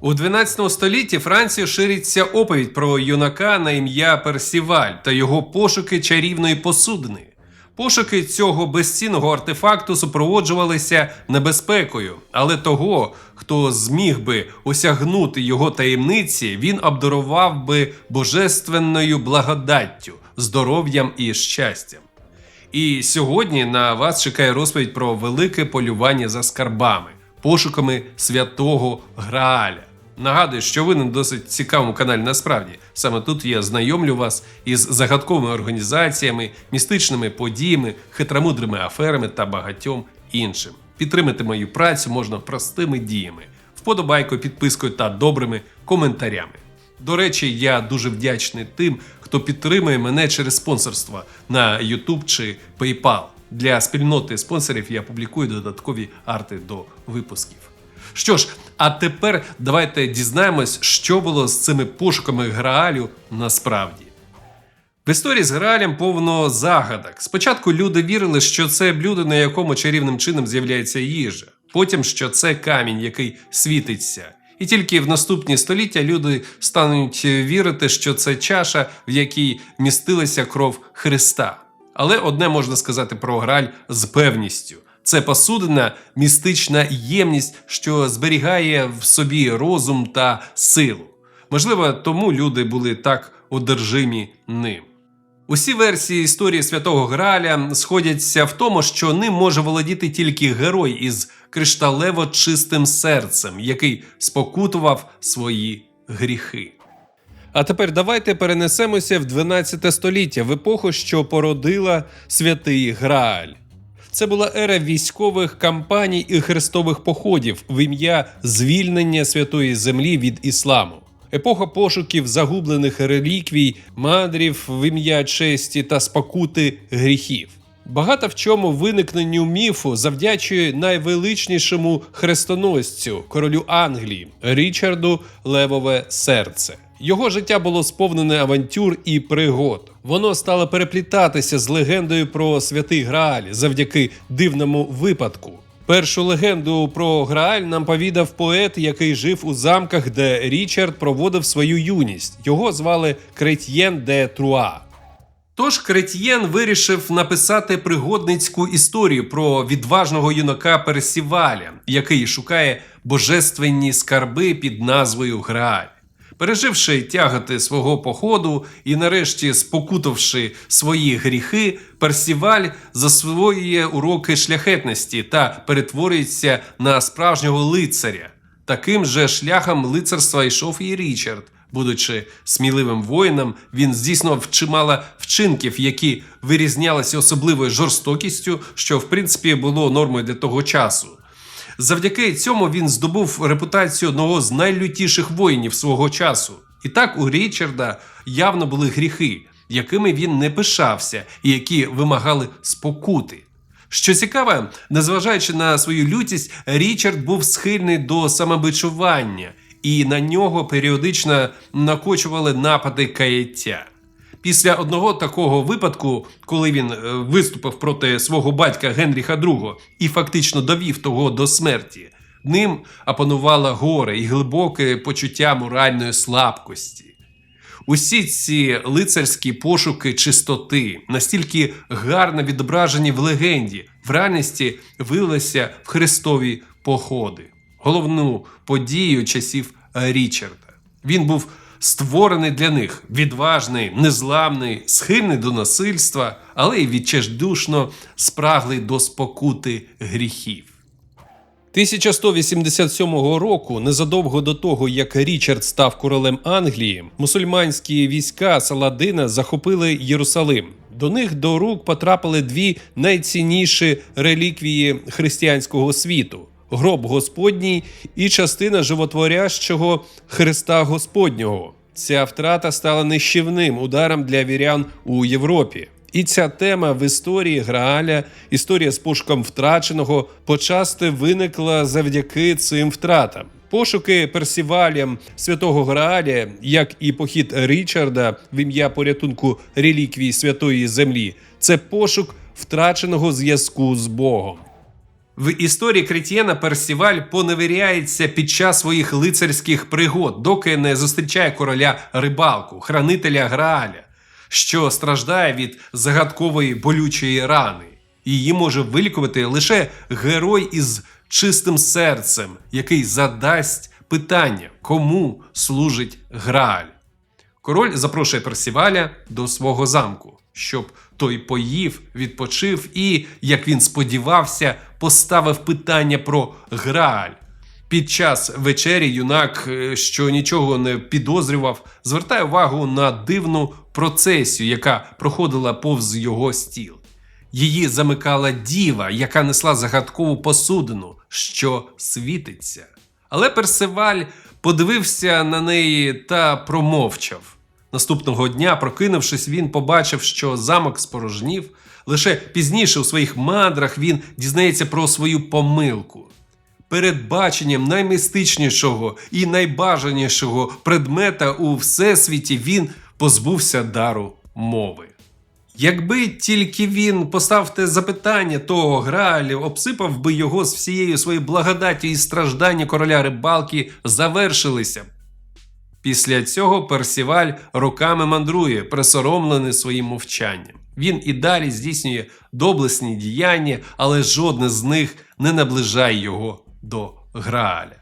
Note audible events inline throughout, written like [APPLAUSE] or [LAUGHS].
У 12 столітті Франції шириться оповідь про юнака на ім'я Персіваль та його пошуки чарівної посудини. Пошуки цього безцінного артефакту супроводжувалися небезпекою, але того, хто зміг би осягнути його таємниці, він обдарував би божественною благодаттю, здоров'ям і щастям. І сьогодні на вас чекає розповідь про велике полювання за скарбами, пошуками святого Грааля. Нагадую, що ви на досить цікавому каналі насправді. Саме тут я знайомлю вас із загадковими організаціями, містичними подіями, хитромудрими аферами та багатьом іншим. Підтримати мою працю можна простими діями, вподобайкою, підпискою та добрими коментарями. До речі, я дуже вдячний тим, хто підтримує мене через спонсорство на YouTube чи PayPal. Для спільноти спонсорів я публікую додаткові арти до випусків. Що ж, а тепер давайте дізнаємось, що було з цими пошуками Граалю насправді. В історії з Граалем повно загадок. Спочатку люди вірили, що це блюдо, на якому чарівним чином з'являється їжа, потім, що це камінь, який світиться. І тільки в наступні століття люди стануть вірити, що це чаша, в якій містилася кров Христа. Але одне можна сказати про Грааль з певністю: це посудина, містична ємність, що зберігає в собі розум та силу. Можливо, тому люди були так одержимі ним. Усі версії історії святого Граля сходяться в тому, що ним може володіти тільки герой із кришталево чистим серцем, який спокутував свої гріхи. А тепер давайте перенесемося в 12 століття, в епоху, що породила святий Грааль. Це була ера військових кампаній і хрестових походів в ім'я звільнення святої землі від ісламу. Епоха пошуків загублених реліквій, мандрів в ім'я честі та спокути гріхів. Багато в чому виникненню міфу завдячує найвеличнішому хрестоносцю, королю Англії Річарду Левове серце. Його життя було сповнене авантюр і пригод. Воно стало переплітатися з легендою про святий Грааль завдяки дивному випадку. Першу легенду про Грааль нам повідав поет, який жив у замках, де Річард проводив свою юність. Його звали Кретьєн де Труа. Тож Кретьєн вирішив написати пригодницьку історію про відважного юнака Персіваля, який шукає божественні скарби під назвою Грааль. Переживши тягати свого походу і нарешті спокутавши свої гріхи, Персіваль засвоює уроки шляхетності та перетворюється на справжнього лицаря. Таким же шляхом лицарства йшов і Річард. Будучи сміливим воїном, він здійснював чимало вчинків, які вирізнялися особливою жорстокістю, що в принципі було нормою для того часу. Завдяки цьому він здобув репутацію одного з найлютіших воїнів свого часу. І так у Річарда явно були гріхи, якими він не пишався, і які вимагали спокути. Що цікаве, незважаючи на свою лютість, Річард був схильний до самобичування, і на нього періодично накочували напади каяття. Після одного такого випадку, коли він е, виступив проти свого батька Генріха II і фактично довів того до смерті, ним опанувало горе і глибоке почуття моральної слабкості. Усі ці лицарські пошуки чистоти настільки гарно відображені в легенді, в реальності вилилися в хрестові походи, головну подію часів Річарда. Він був створений для них відважний, незламний, схильний до насильства, але й відчайдушно спраглий до спокути гріхів. 1187 року, незадовго до того, як Річард став королем Англії, мусульманські війська Саладина захопили Єрусалим. До них до рук потрапили дві найцінніші реліквії християнського світу: гроб Господній і частина животворящого Христа Господнього. Ця втрата стала нищівним ударом для вірян у Європі. І ця тема в історії Грааля, історія з пошуком втраченого, почасти виникла завдяки цим втратам. Пошуки Персівалям святого Грааля, як і похід Річарда в ім'я порятунку реліквій святої землі, це пошук втраченого зв'язку з Богом. В історії Кретьєна Персіваль поневіряється під час своїх лицарських пригод, доки не зустрічає короля рибалку, хранителя Грааля, що страждає від загадкової болючої рани. Її може вилікувати лише герой із чистим серцем, який задасть питання, кому служить Грааль. Король запрошує Персіваля до свого замку, щоб той поїв, відпочив і, як він сподівався, поставив питання про Грааль. Під час вечері юнак, е, що нічого не підозрював, звертає увагу на дивну процесію, яка проходила повз його стіл. Її замикала діва, яка несла загадкову посудину, що світиться. Але Персиваль подивився на неї та промовчав. Наступного дня, прокинувшись, він побачив, що замок спорожнів. Лише пізніше у своїх мандрах він дізнається про свою помилку. Перед баченням наймістичнішого і найбажанішого предмета у всесвіті він позбувся дару мови. Якби тільки він поставив те запитання того Граалю, обсипав би його з всією своєю благодаттю і страждання короля рибалки завершилися. Після цього Персіваль роками мандрує, присоромлений своїм мовчанням. Він і далі здійснює доблесні діяння, але жодне з них не наближає його до Грааля.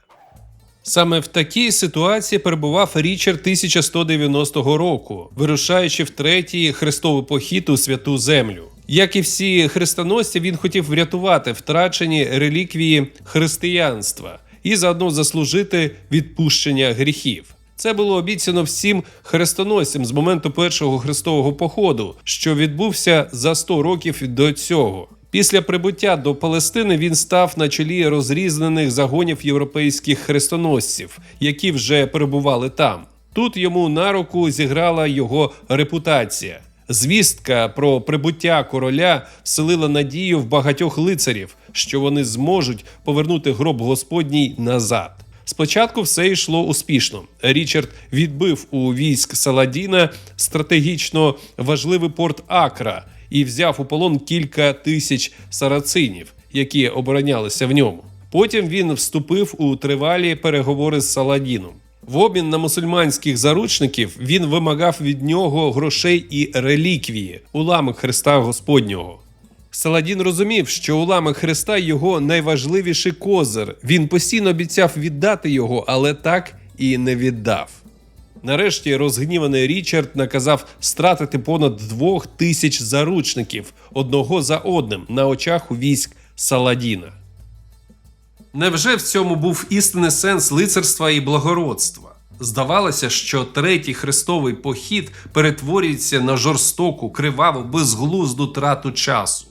Саме в такій ситуації перебував Річард 1190 року, вирушаючи в третій хрестовий похід у святу землю. Як і всі хрестоносці, він хотів врятувати втрачені реліквії християнства і заодно заслужити відпущення гріхів. Це було обіцяно всім хрестоносцям з моменту першого хрестового походу, що відбувся за 100 років до цього. Після прибуття до Палестини він став на чолі розрізнених загонів європейських хрестоносців, які вже перебували там. Тут йому на руку зіграла його репутація. Звістка про прибуття короля вселила надію в багатьох лицарів, що вони зможуть повернути гроб Господній назад. Спочатку все йшло успішно. Річард відбив у військ Саладіна стратегічно важливий порт Акра і взяв у полон кілька тисяч сарацинів, які оборонялися в ньому. Потім він вступив у тривалі переговори з Саладіном. В обмін на мусульманських заручників він вимагав від нього грошей і реліквії, уламок Христа Господнього. Саладін розумів, що уламок Христа його найважливіший козир. Він постійно обіцяв віддати його, але так і не віддав. Нарешті розгніваний Річард наказав стратити понад двох тисяч заручників одного за одним на очах у військ Саладіна. Невже в цьому був істинний сенс лицарства і благородства? Здавалося, що третій хрестовий похід перетворюється на жорстоку, криваву, безглузду трату часу.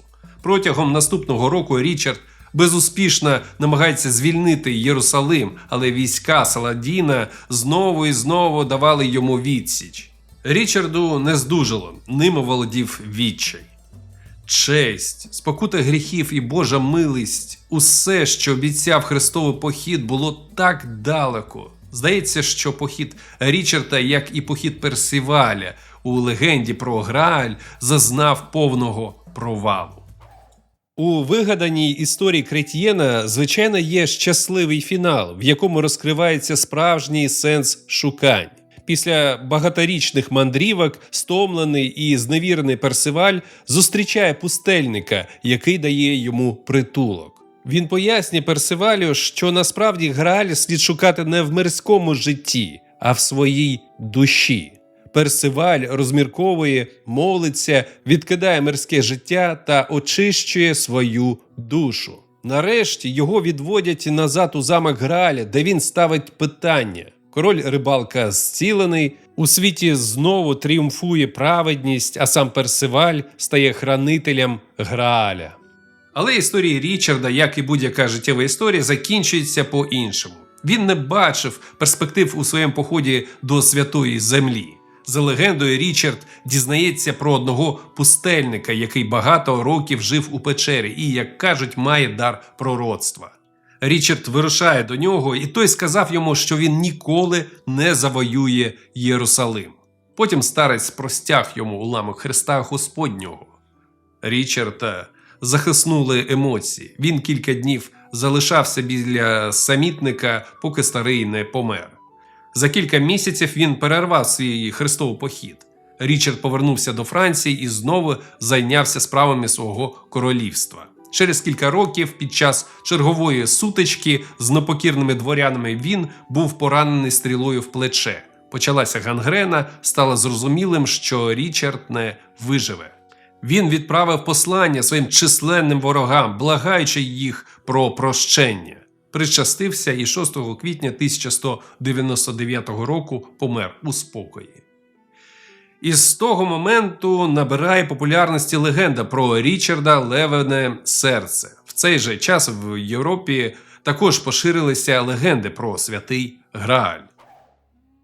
Протягом наступного року Річард безуспішно намагається звільнити Єрусалим, але війська Саладіна знову і знову давали йому відсіч. Річарду не здужило, ним володів відчай. Честь, спокута гріхів і Божа милість, усе, що обіцяв Христовий похід, було так далеко. Здається, що похід Річарда, як і похід Персіваля у легенді про Грааль, зазнав повного провалу. У вигаданій історії Кретьєна, звичайно, є щасливий фінал, в якому розкривається справжній сенс шукань. Після багаторічних мандрівок, стомлений і зневірений Персиваль зустрічає пустельника, який дає йому притулок. Він пояснює Персивалю, що насправді Грааль слід шукати не в мирському житті, а в своїй душі. Персиваль розмірковує, молиться, відкидає мирське життя та очищує свою душу. Нарешті його відводять назад у замок Грааля, де він ставить питання. Король рибалка зцілений, у світі знову тріумфує праведність, а сам Персиваль стає хранителем Грааля. Але історія Річарда, як і будь-яка життєва історія, закінчується по-іншому. Він не бачив перспектив у своєму поході до святої землі. За легендою, Річард дізнається про одного пустельника, який багато років жив у печері і, як кажуть, має дар пророцтва. Річард вирушає до нього, і той сказав йому, що він ніколи не завоює Єрусалим. Потім старець простяг йому уламок Христа Господнього. Річард е, захиснули емоції. Він кілька днів залишався біля самітника, поки старий не помер. За кілька місяців він перервав свій хрестовий похід. Річард повернувся до Франції і знову зайнявся справами свого королівства. Через кілька років, під час чергової сутички з непокірними дворянами, він був поранений стрілою в плече. Почалася гангрена, стало зрозумілим, що Річард не виживе. Він відправив послання своїм численним ворогам, благаючи їх про прощення. Причастився і 6 квітня 1199 року помер у спокої. І з того моменту набирає популярності легенда про Річарда Левене серце. В цей же час в Європі також поширилися легенди про святий Грааль.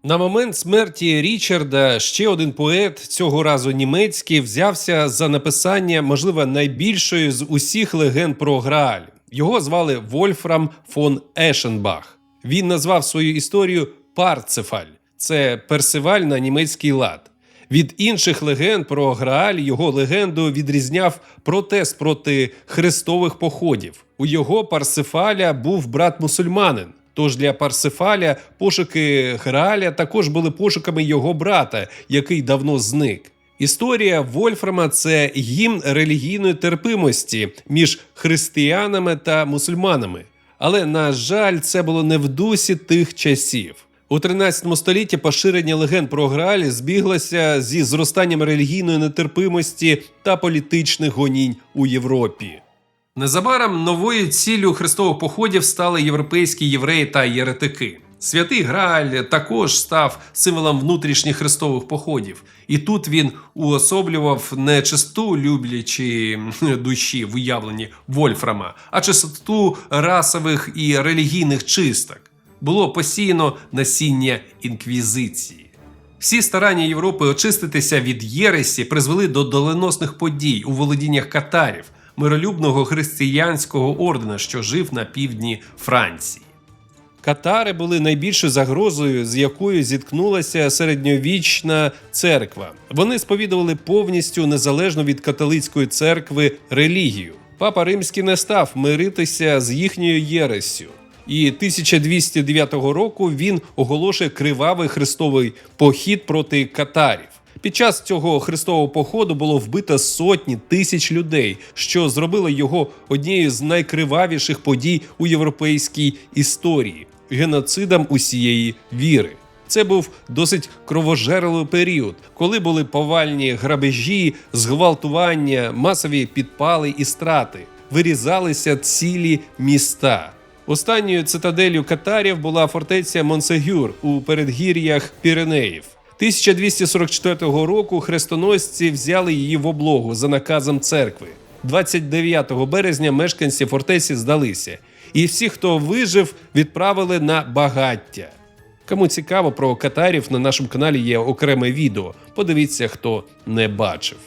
На момент смерті Річарда ще один поет, цього разу німецький, взявся за написання, можливо, найбільшої з усіх легенд про Грааль. Його звали Вольфрам фон Ешенбах. Він назвав свою історію Парцефаль. Це персиваль на німецький лад. Від інших легенд про Грааль його легенду відрізняв протест проти хрестових походів. У його Парсифаля був брат мусульманин. Тож для Парсифаля пошуки Грааля також були пошуками його брата, який давно зник. Історія Вольфрама це гімн релігійної терпимості між християнами та мусульманами. Але, на жаль, це було не в дусі тих часів. У 13 столітті поширення легенд про Грааль збіглося зі зростанням релігійної нетерпимості та політичних гонінь у Європі. Незабаром новою ціллю хрестових походів стали європейські євреї та єретики. Святий Грааль також став символом внутрішніх хрестових походів, і тут він уособлював не чисту люблячі [LAUGHS] душі в уявленні Вольфрама, а чистоту расових і релігійних чисток. Було посіяно насіння інквізиції. Всі старання Європи очиститися від єресі призвели до доленосних подій у володіннях катарів, миролюбного християнського ордена, що жив на півдні Франції. Катари були найбільшою загрозою, з якою зіткнулася середньовічна церква. Вони сповідували повністю незалежно від католицької церкви релігію. Папа Римський не став миритися з їхньою єресю. І 1209 року він оголошує кривавий хрестовий похід проти катарів. Під час цього хрестового походу було вбито сотні тисяч людей, що зробило його однією з найкривавіших подій у європейській історії геноцидом усієї віри. Це був досить кровожерливий період, коли були повальні грабежі, зґвалтування, масові підпали і страти, вирізалися цілі міста. Останньою цитаделью катарів була фортеця Монсегюр у передгір'ях Піренеїв. 1244 року хрестоносці взяли її в облогу за наказом церкви. 29 березня мешканці фортеці здалися, і всі, хто вижив, відправили на багаття. Кому цікаво про катарів, на нашому каналі є окреме відео. Подивіться, хто не бачив.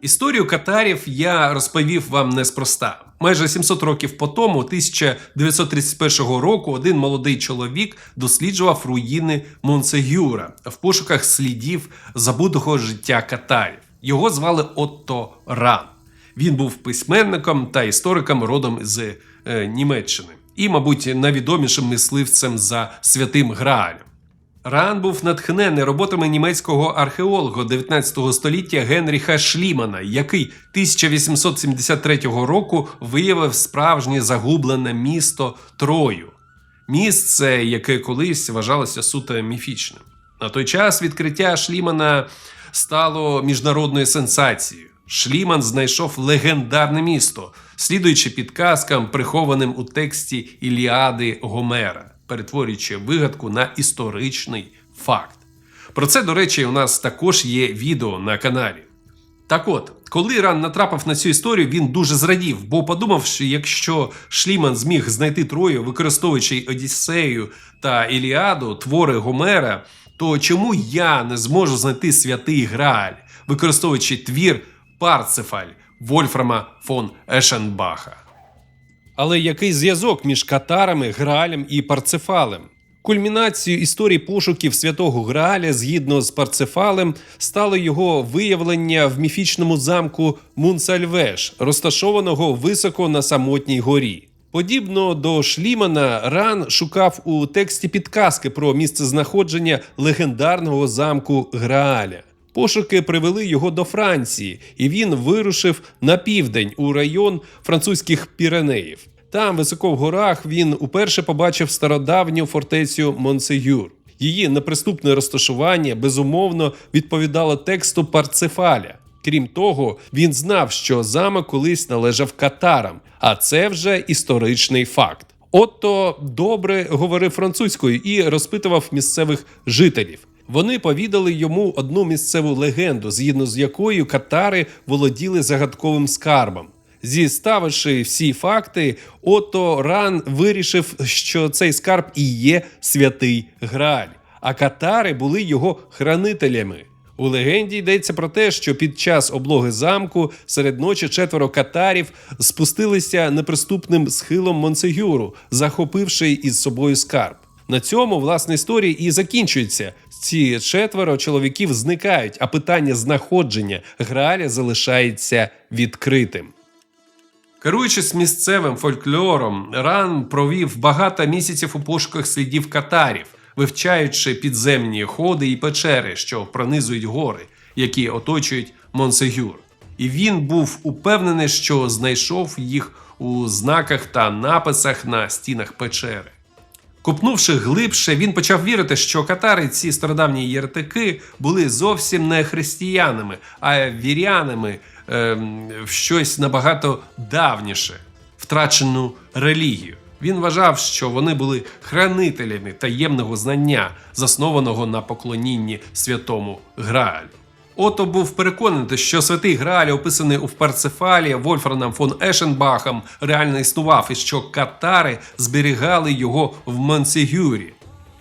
Історію катарів я розповів вам неспроста. Майже 700 років по тому, 1931 року, один молодий чоловік досліджував руїни Монсегюра в пошуках слідів забутого життя катарів. Його звали Отто Ран. Він був письменником та істориком родом з Німеччини і, мабуть, найвідомішим мисливцем за святим Граалем. Ран був натхнений роботами німецького археолога 19 століття Генріха Шлімана, який 1873 року виявив справжнє загублене місто Трою. Місце, яке колись вважалося суто міфічним. На той час відкриття Шлімана стало міжнародною сенсацією. Шліман знайшов легендарне місто, слідуючи підказкам, прихованим у тексті Іліади Гомера перетворюючи вигадку на історичний факт. Про це, до речі, у нас також є відео на каналі. Так от, коли Ран натрапив на цю історію, він дуже зрадів, бо подумав, що якщо Шліман зміг знайти Трою, використовуючи Одіссею та Іліаду, твори Гомера, то чому я не зможу знайти святий Грааль, використовуючи твір Парцефаль Вольфрама фон Ешенбаха? Але який зв'язок між катарами, Граалем і Парцефалем? Кульмінацією історії пошуків святого Грааля згідно з Парцефалем стало його виявлення в міфічному замку Мунсальвеш, розташованого високо на самотній горі. Подібно до Шлімана, Ран шукав у тексті підказки про місцезнаходження легендарного замку Грааля. Пошуки привели його до Франції, і він вирушив на південь у район французьких Піренеїв. Там, високо в горах, він уперше побачив стародавню фортецю Монсеюр. Її неприступне розташування безумовно відповідало тексту Парцефаля. Крім того, він знав, що замок колись належав катарам, а це вже історичний факт. Отто добре говорив французькою і розпитував місцевих жителів. Вони повідали йому одну місцеву легенду, згідно з якою катари володіли загадковим скарбом. Зіставивши всі факти, Ото Ран вирішив, що цей скарб і є святий Грааль, а катари були його хранителями. У легенді йдеться про те, що під час облоги замку серед ночі четверо катарів спустилися неприступним схилом Монсегюру, захопивши із собою скарб. На цьому власне історія і закінчується. Ці четверо чоловіків зникають, а питання знаходження Грааля залишається відкритим. Керуючись місцевим фольклором, Ран провів багато місяців у пошуках слідів катарів, вивчаючи підземні ходи і печери, що пронизують гори, які оточують Монсегюр. І він був упевнений, що знайшов їх у знаках та написах на стінах печери. Копнувши глибше, він почав вірити, що катари, ці стародавні єретики, були зовсім не християнами, а вірянами ем, в щось набагато давніше, втрачену релігію. Він вважав, що вони були хранителями таємного знання, заснованого на поклонінні святому Граалю. Ото був переконаний, що святий Грааль, описаний у Парцефалі Вольфраном фон Ешенбахом, реально існував, і що катари зберігали його в Монсегюрі.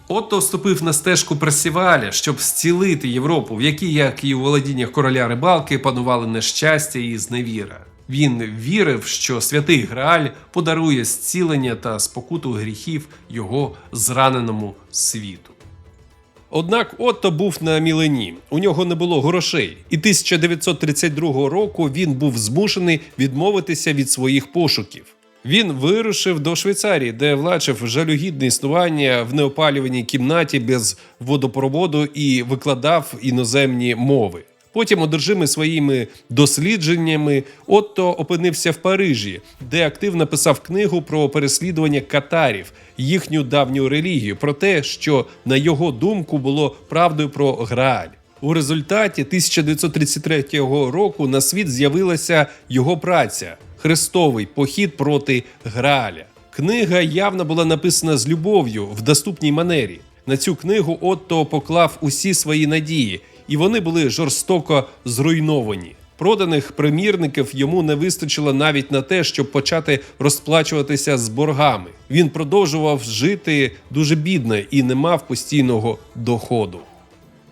Отто вступив на стежку Персіваля, щоб зцілити Європу, в якій, як і у володіннях короля рибалки, панували нещастя і зневіра. Він вірив, що святий Грааль подарує зцілення та спокуту гріхів його зраненому світу. Однак Отто був на мілені, у нього не було грошей, і 1932 року він був змушений відмовитися від своїх пошуків. Він вирушив до Швейцарії, де влачив жалюгідне існування в неопалюваній кімнаті без водопроводу і викладав іноземні мови. Потім, одержимий своїми дослідженнями, Отто опинився в Парижі, де активно писав книгу про переслідування катарів, їхню давню релігію, про те, що на його думку було правдою про Грааль. У результаті 1933 року на світ з'явилася його праця Хрестовий похід проти Грааля. Книга явно була написана з любов'ю в доступній манері. На цю книгу Отто поклав усі свої надії, і вони були жорстоко зруйновані. Проданих примірників йому не вистачило навіть на те, щоб почати розплачуватися з боргами. Він продовжував жити дуже бідно і не мав постійного доходу.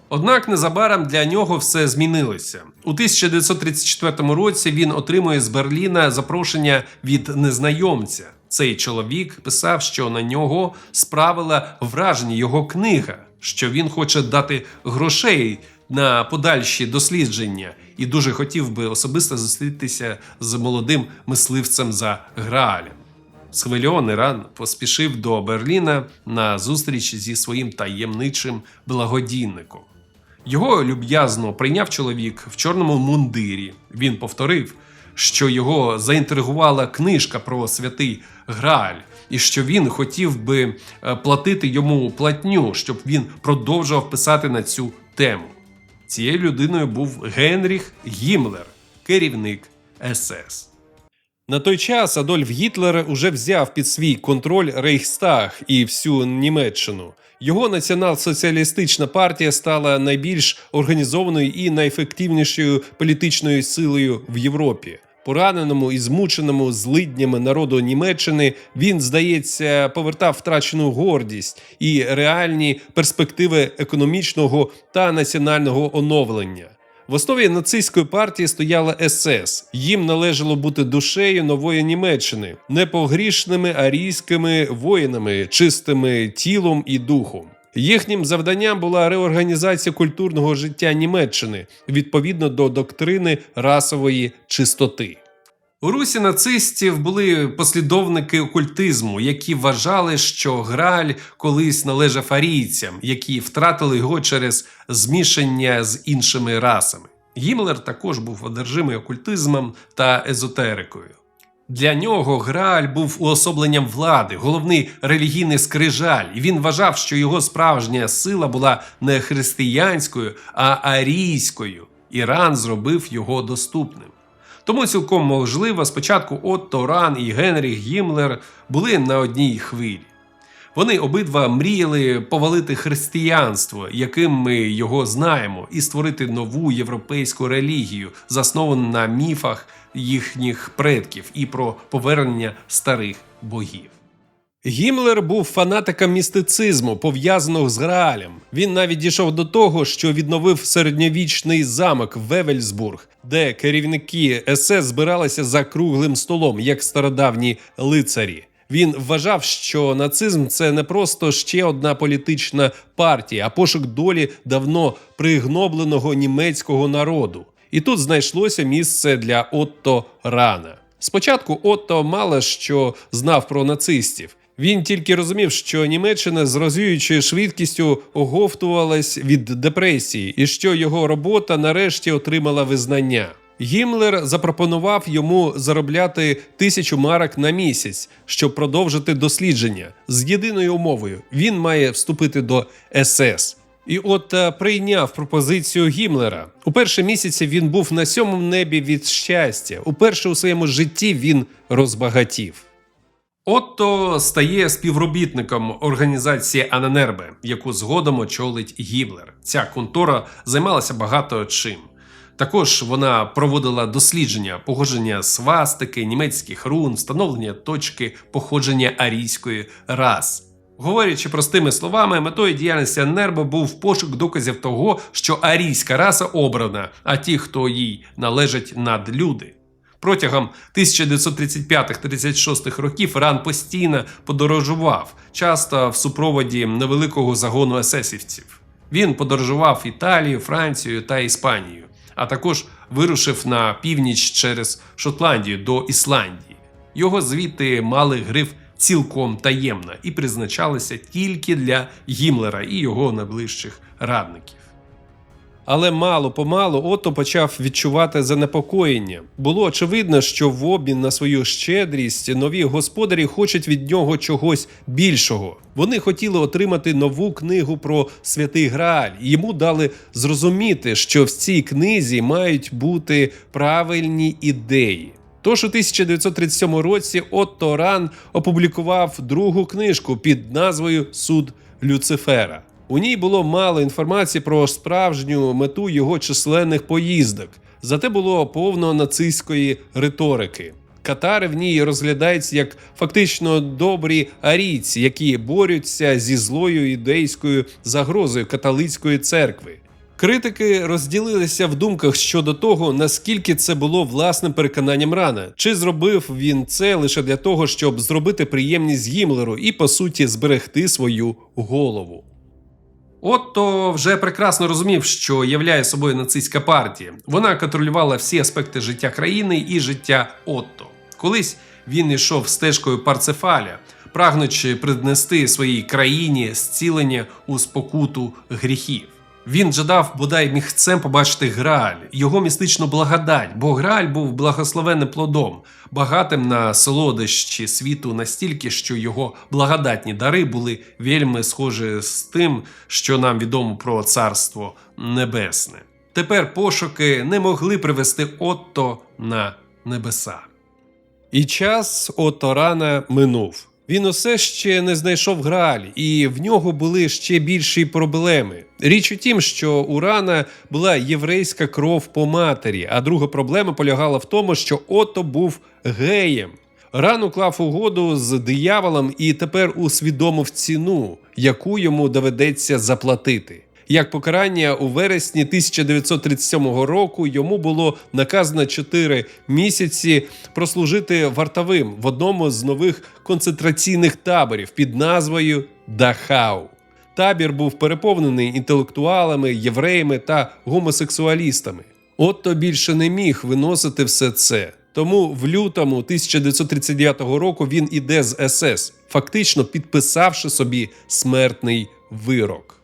Однак незабаром для нього все змінилося. У 1934 році він отримує з Берліна запрошення від незнайомця. Цей чоловік писав, що на нього справила враження його книга, що він хоче дати грошей на подальші дослідження і дуже хотів би особисто зустрітися з молодим мисливцем за Граалем. Схвильований ран поспішив до Берліна на зустріч зі своїм таємничим благодійником. Його люб'язно прийняв чоловік в чорному мундирі. Він повторив, що його заінтригувала книжка про святий Грааль, і що він хотів би е, платити йому платню, щоб він продовжував писати на цю тему. Цією людиною був Генріх Гімлер, керівник СС. На той час Адольф Гітлер уже взяв під свій контроль Рейхстаг і всю Німеччину. Його націонал-соціалістична партія стала найбільш організованою і найефективнішою політичною силою в Європі. Пораненому і змученому злиднями народу Німеччини він, здається, повертав втрачену гордість і реальні перспективи економічного та національного оновлення. В основі нацистської партії стояла СС. Їм належало бути душею нової Німеччини, непогрішними арійськими воїнами, чистими тілом і духом. Їхнім завданням була реорганізація культурного життя Німеччини відповідно до доктрини расової чистоти. У русі нацистів були послідовники окультизму, які вважали, що Граль колись належав арійцям, які втратили його через змішання з іншими расами. Гімлер також був одержимий окультизмом та езотерикою. Для нього Грааль був уособленням влади, головний релігійний скрижаль, і він вважав, що його справжня сила була не християнською, а арійською. Іран зробив його доступним. Тому цілком можливо, спочатку Отто Ран і Генріх Гімлер були на одній хвилі. Вони обидва мріяли повалити християнство, яким ми його знаємо, і створити нову європейську релігію, засновану на міфах їхніх предків і про повернення старих богів. Гімлер був фанатиком містицизму, пов'язаного з Граалем. Він навіть дійшов до того, що відновив середньовічний замок Вевельсбург, де керівники СС збиралися за круглим столом, як стародавні лицарі. Він вважав, що нацизм це не просто ще одна політична партія, а пошук долі давно пригнобленого німецького народу. І тут знайшлося місце для Отто Рана. Спочатку Отто мало що знав про нацистів. Він тільки розумів, що Німеччина з розвіючою швидкістю оговтувалась від депресії, і що його робота нарешті отримала визнання. Гімлер запропонував йому заробляти тисячу марок на місяць, щоб продовжити дослідження з єдиною умовою: він має вступити до СС. І от е, прийняв пропозицію Гімлера. У перші місяці він був на сьомому небі від щастя. Уперше у своєму житті він розбагатів. Отто стає співробітником організації Аненербе, яку згодом очолить Гіблер. Ця контора займалася багато чим. Також вона проводила дослідження походження свастики, німецьких рун, встановлення точки походження арійської раси. Говорячи простими словами, метою діяльності Нербо був пошук доказів того, що арійська раса обрана, а ті, хто їй належать надлюди. Протягом 1935-36 років Ран постійно подорожував, часто в супроводі невеликого загону есесівців. Він подорожував Італію, Францію та Іспанію, а також вирушив на північ через Шотландію до Ісландії. Його звіти мали гриф цілком таємно і призначалися тільки для Гімлера і його найближчих радників. Але мало помалу Отто почав відчувати занепокоєння. Було очевидно, що в обмін на свою щедрість нові господарі хочуть від нього чогось більшого. Вони хотіли отримати нову книгу про святий Грааль. Йому дали зрозуміти, що в цій книзі мають бути правильні ідеї. Тож у 1937 році Отто Ран опублікував другу книжку під назвою Суд Люцифера. У ній було мало інформації про справжню мету його численних поїздок, зате було повно нацистської риторики. Катари в ній розглядаються як фактично добрі арійці, які борються зі злою ідейською загрозою католицької церкви. Критики розділилися в думках щодо того, наскільки це було власним переконанням рана, чи зробив він це лише для того, щоб зробити приємність Гімлеру і по суті зберегти свою голову. Отто вже прекрасно розумів, що являє собою нацистська партія. Вона контролювала всі аспекти життя країни і життя Отто. Колись він йшов стежкою Парцефаля, прагнучи принести своїй країні зцілення у спокуту гріхів. Він жадав бодай мігцем побачити Грааль, його містичну благодать, бо Грааль був благословенним плодом, багатим на солодощі світу настільки, що його благодатні дари були вельми схожі з тим, що нам відомо про царство небесне. Тепер пошуки не могли привести Отто на небеса. І час Отто рана минув. Він усе ще не знайшов Грааль, і в нього були ще більші проблеми. Річ у тім, що у Рана була єврейська кров по матері, а друга проблема полягала в тому, що Ото був геєм. Ран уклав угоду з дияволом і тепер усвідомив ціну, яку йому доведеться заплатити. Як покарання у вересні 1937 року йому було наказано 4 місяці прослужити вартовим в одному з нових концентраційних таборів під назвою Дахау. Табір був переповнений інтелектуалами, євреями та гомосексуалістами. Отто більше не міг виносити все це. Тому в лютому 1939 року він іде з СС, фактично підписавши собі смертний вирок.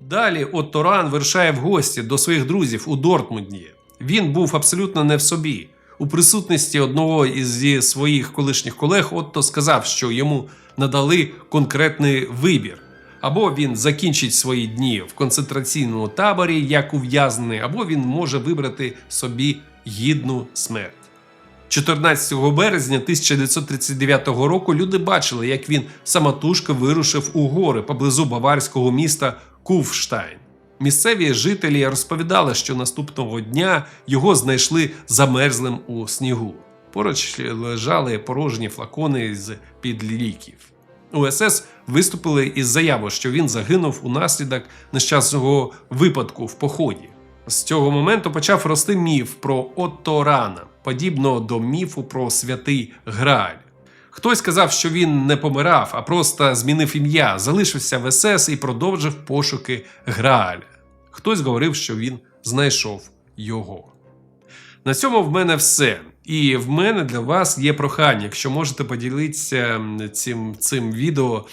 Далі Отто Ран вирушає в гості до своїх друзів у Дортмунді. Він був абсолютно не в собі. У присутності одного із своїх колишніх колег Отто сказав, що йому надали конкретний вибір. Або він закінчить свої дні в концентраційному таборі як ув'язнений, або він може вибрати собі гідну смерть. 14 березня 1939 року люди бачили, як він самотужки вирушив у гори поблизу баварського міста Куфштайн. Місцеві жителі розповідали, що наступного дня його знайшли замерзлим у снігу. Поруч лежали порожні флакони з під ліків. У СС виступили із заявою, що він загинув унаслідок нещасного випадку в поході. З цього моменту почав рости міф про Отто Рана, подібно до міфу про святий Грааль. Хтось сказав, що він не помирав, а просто змінив ім'я, залишився в СС і продовжив пошуки Грааля. Хтось говорив, що він знайшов його. На цьому в мене все. І в мене для вас є прохання, якщо можете поділитися цим, цим відео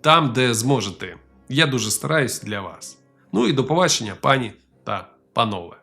там, де зможете. Я дуже стараюсь для вас. Ну і до побачення, пані та панове.